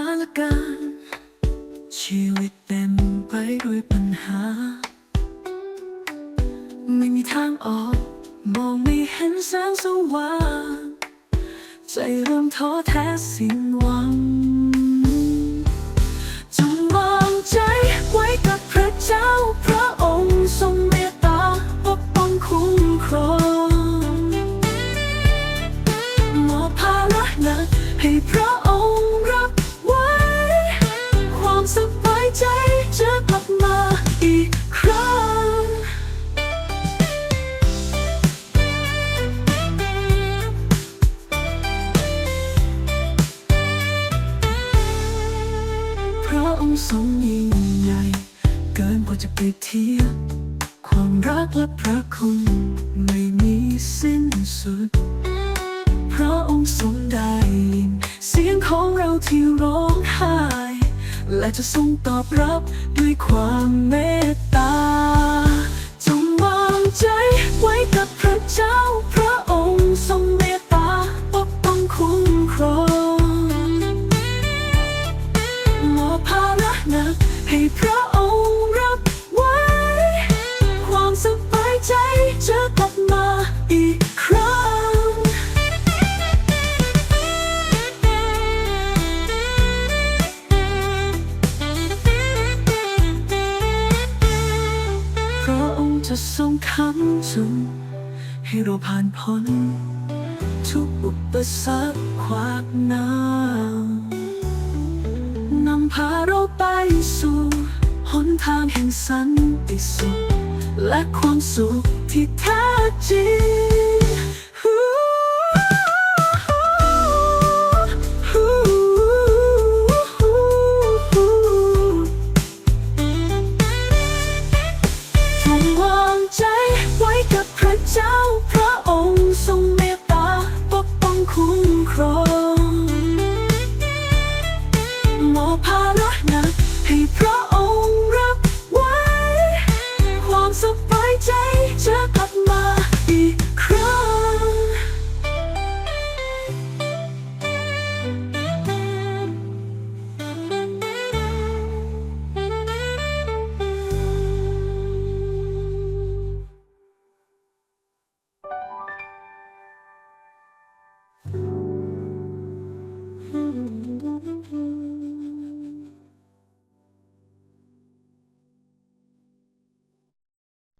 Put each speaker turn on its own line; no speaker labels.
าละกันชีวิตเต็มไปด้วยปัญหา ไม่มีทางออก มองไม่เห็นแสงสว่าง ใจเริ่มท้อแท้สิ้นหวัง องค์ทรงยิ่งใหญ่ เกินกว่าจะเปรียบเทียบความรักและพระคุณไม่มีสิ้นสุด พระองค์ทรงได้ยินเสียงของเราที่ร้องไห้ และจะทรงตอบรับด้วยความเมตตา จงวางใจไว้กับ จะส่งคำจุนให้เราผ่านพ้น ทุกอุปสรรคขวากหน้านำพาเราไปสู่หนทางแห่งสันติสุขและความสุขที่แท้จริง So.